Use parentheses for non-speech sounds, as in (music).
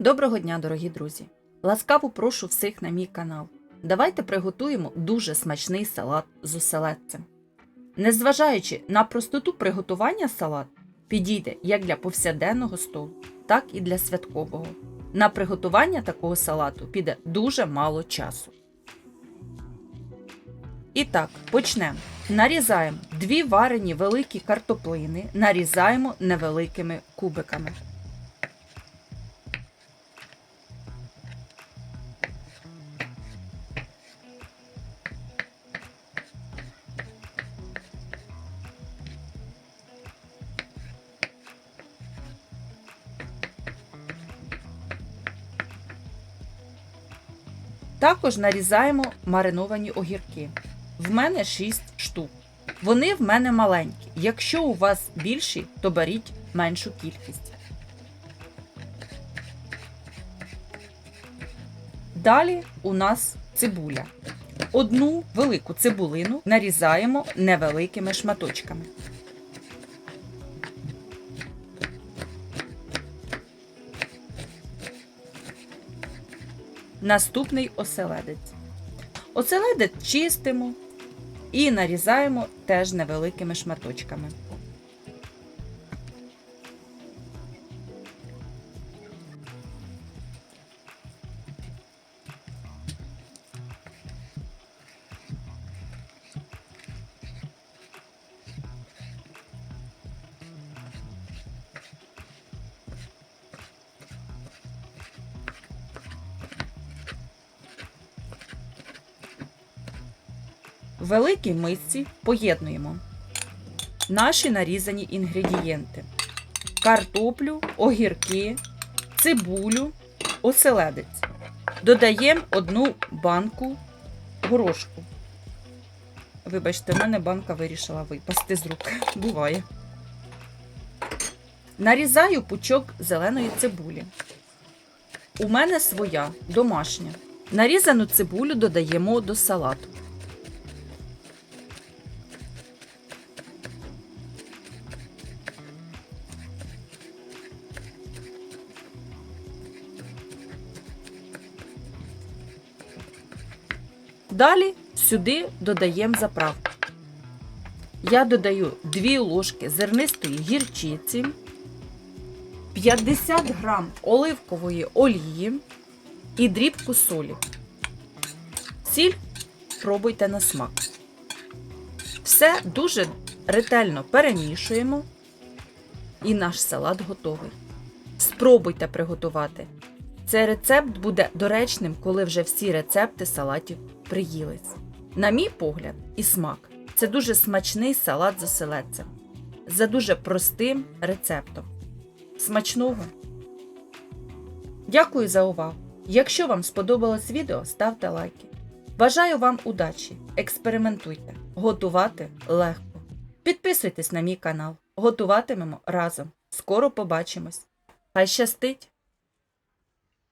Доброго дня, дорогі друзі! Ласкаво прошу всіх на мій канал. Давайте приготуємо дуже смачний салат з оселедцем. Незважаючи на простоту приготування салат, підійде як для повсякденного столу, так і для святкового. На приготування такого салату піде дуже мало часу. І так, почнемо. Нарізаємо дві варені великі картоплини, нарізаємо невеликими кубиками. Також нарізаємо мариновані огірки. В мене 6 штук. Вони в мене маленькі. Якщо у вас більші, то беріть меншу кількість. Далі у нас цибуля. Одну велику цибулину нарізаємо невеликими шматочками. Наступний оселедець. Оселедець чистимо і нарізаємо теж невеликими шматочками. В великій мисці поєднуємо наші нарізані інгредієнти: картоплю, огірки, цибулю, оселедець. Додаємо одну банку горошку. Вибачте, в мене банка вирішила випасти з рук. (laughs) Буває. Нарізаю пучок зеленої цибулі. У мене своя домашня. Нарізану цибулю додаємо до салату. Далі сюди додаємо заправку. Я додаю 2 ложки зернистої гірчиці, 50 грам оливкової олії і дрібку солі. Сіль пробуйте на смак. Все дуже ретельно перемішуємо, і наш салат готовий. Спробуйте приготувати. Цей рецепт буде доречним, коли вже всі рецепти салатів приїлись. На мій погляд і смак, це дуже смачний салат з оселедцем. За дуже простим рецептом. Смачного! Дякую за увагу! Якщо вам сподобалось відео, ставте лайки. Бажаю вам удачі! Експериментуйте! Готувати легко. Підписуйтесь на мій канал. Готуватимемо разом. Скоро побачимось. Хай щастить!